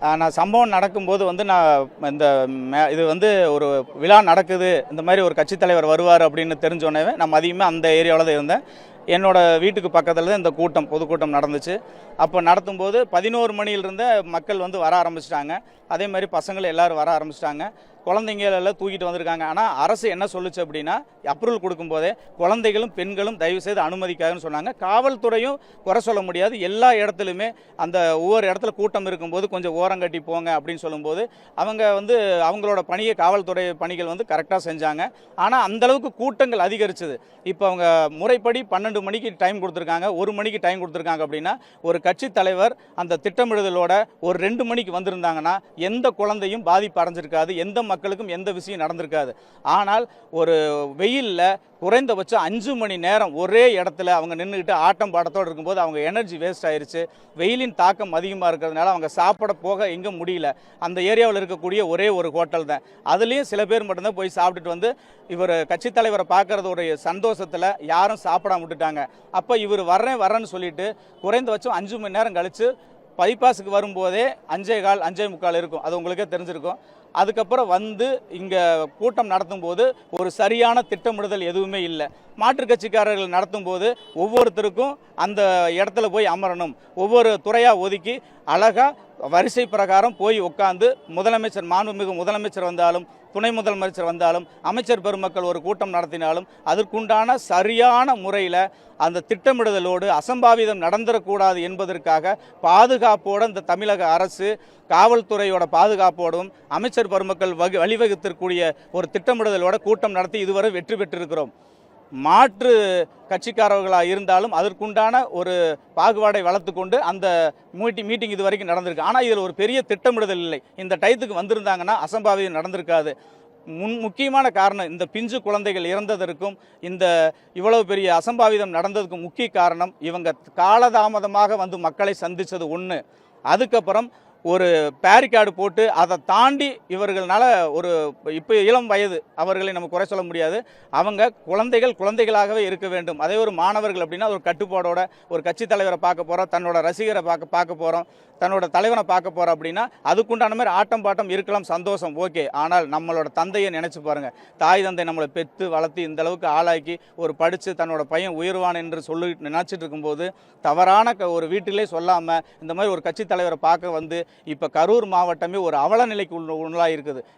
நான் சம்பவம் நடக்கும்போது வந்து நான் இந்த மே- இது வந்து ஒரு விழா நடக்குது இந்த மாதிரி ஒரு கட்சித் தலைவர் வருவார் அப்படின்னு தெரிஞ்சோடனே நான் அதிகமாக அந்த ஏரியாவில் தான் இருந்தேன். என்னோட வீட்டுக்கு பக்கத்தில் தான் இந்த கூட்டம் பொதுக்கூட்டம் நடந்துச்சு. அப்போ நடத்தும்போது பதினோரு மணியிலிருந்து மக்கள் வந்து வர ஆரம்பிச்சிட்டாங்க. அதே மாதிரி பசங்கள் எல்லாரும் வர ஆரம்பிச்சிட்டாங்க. குழந்தைங்களெல்லாம் தூக்கிட்டு வந்திருக்காங்க. ஆனால் அரசு என்ன சொல்லுச்சு அப்படின்னா அப்ரூவல் கொடுக்கும்போதே குழந்தைகளும் பெண்களும் தயவு செய்து அனுமதிக்காதுன்னு சொன்னாங்க. காவல்துறையும் குறை சொல்ல முடியாது. எல்லா இடத்துலையுமே அந்த ஒவ்வொரு இடத்துல கூட்டம் இருக்கும்போது கொஞ்சம் ஓரங்கட்டி போங்க அப்படின்னு சொல்லும்போது அவங்க வந்து அவங்களோட பணியை காவல்துறை பணிகள் வந்து கரெக்டாக செஞ்சாங்க. ஆனால் அந்தளவுக்கு கூட்டங்கள் அதிகரிச்சது. இப்போ அவங்க முறைப்படி பன்னெண்டு மணிக்கு டைம் கொடுத்துருக்காங்க. ஒரு மணிக்கு டைம் கொடுத்துருக்காங்க அப்படின்னா ஒரு கட்சி தலைவர் அந்த திட்டமிடுதலோட ஒரு ரெண்டு மணிக்கு வந்திருந்தாங்கன்னா எந்த குழந்தையும் பாதிப்பு அடைஞ்சிருக்காது. எந்த மக்களுக்கும் எந்த விஷயம் நடந்திருக்காது. ஆனால் ஒரு வெயிலில் குறைந்தபட்சம் அஞ்சு மணி நேரம் ஒரே இடத்துல அவங்க நின்றுக்கிட்டு ஆட்டம் பாடத்தோடு இருக்கும்போது அவங்க எனர்ஜி வேஸ்ட் ஆயிடுச்சு வெயிலின் தாக்கம் அதிகமாக இருக்கிறதுனால அவங்க சாப்பிட போக எங்கே முடியல. அந்த ஏரியாவில் இருக்கக்கூடிய ஒரே ஒரு ஹோட்டல் தான். அதுலேயும் சில பேர் மட்டும்தான் போய் சாப்பிட்டுட்டு வந்து இவர் கட்சித் தலைவரை பார்க்குறதுடைய சந்தோஷத்தில் யாரும் சாப்பிடாம விட்டுட்டாங்க. அப்போ இவர் வர்றேன் வர்றேன்னு சொல்லிட்டு குறைந்தபட்சம் அஞ்சு மணி நேரம் கழித்து பைபாஸுக்கு வரும்போதே அஞ்சே கால் அஞ்சே முக்கால் இருக்கும். அது உங்களுக்கே தெரிஞ்சிருக்கும். அதுக்கப்புறம் வந்து இங்கே கூட்டம் நடத்தும் போது ஒரு சரியான திட்டமிடுதல் எதுவுமே இல்லை. மாற்றுக் கட்சிக்காரர்கள் நடத்தும் போது ஒவ்வொருத்தருக்கும் அந்த இடத்துல போய் அமரணும். ஒவ்வொரு துறையாக ஒதுக்கி அழகாக வரிசை பிரகாரம் போய் உட்காந்து முதலமைச்சர் மாண்புமிகு முதலமைச்சர் வந்தாலும் துணை முதலமைச்சர் வந்தாலும் அமைச்சர் பெருமக்கள் ஒரு கூட்டம் நடத்தினாலும் அதற்குண்டான சரியான முறையில் அந்த திட்டமிடுதலோடு அசம்பாவிதம் நடந்துடக்கூடாது என்பதற்காக பாதுகாப்போடு இந்த தமிழக அரசு காவல்துறையோட பாதுகாப்போடும் அமைச்சர் பெருமக்கள் வகி வழிவகுத்திருக்கூடிய ஒரு திட்டமிடுதலோட கூட்டம் நடத்தி இதுவரை வெற்றி பெற்றிருக்கிறோம். மாற்று கட்சிக்காரர்களாக இருந்தாலும் அதற்குண்டான ஒரு பாகுபாடை வளர்த்து கொண்டு அந்த மீட்டி மீட்டிங் இது வரைக்கும் நடந்திருக்கு. ஆனால் இதில் ஒரு பெரிய திட்டமிடுதல் இல்லை. இந்த டயத்துக்கு வந்திருந்தாங்கன்னா அசம்பாவிதம் நடந்திருக்காது. முன் முக்கியமான காரணம் இந்த பிஞ்சு குழந்தைகள் இறந்ததற்கும் இந்த இவ்வளவு பெரிய அசம்பாவிதம் நடந்ததுக்கும் முக்கிய காரணம் இவங்க காலதாமதமாக வந்து மக்களை சந்தித்தது ஒன்று அதுக்கப்புறம் ஒரு பேரிகார்டு போட்டு அதை தாண்டி இவர்களால் ஒரு இப்போ இளம் வயது அவர்களை நம்ம குறை சொல்ல முடியாது. அவங்க குழந்தைகள் குழந்தைகளாகவே இருக்க வேண்டும். அதே ஒரு மாணவர்கள் அப்படின்னா ஒரு கட்டுப்பாடோட ஒரு கட்சி தலைவரை பார்க்க போகிறோம் தன்னோட ரசிகரை பார்க்க பார்க்க போகிறோம் தன்னோட தலைவனை பார்க்க போகிறோம் அப்படின்னா அதுக்குண்டான மாதிரி ஆட்டம் பாட்டம் இருக்கலாம் சந்தோஷம் ஓகே. ஆனால் நம்மளோட தந்தையை நினச்சி பாருங்கள் தாய் தந்தை நம்மளை பெற்று வளர்த்து இந்த அளவுக்கு ஆளாக்கி ஒரு படித்து தன்னோட பையன் உயர்வான் என்று சொல்லி நினச்சிட்டு இருக்கும்போது தவறான க- ஒரு வீட்டிலே சொல்லாமல் இந்த மாதிரி ஒரு கட்சி தலைவரை பார்க்க வந்து இப்போ கரூர் மாவட்டமே ஒரு அவல நிலைக்கு உள்ளாக இருக்குது.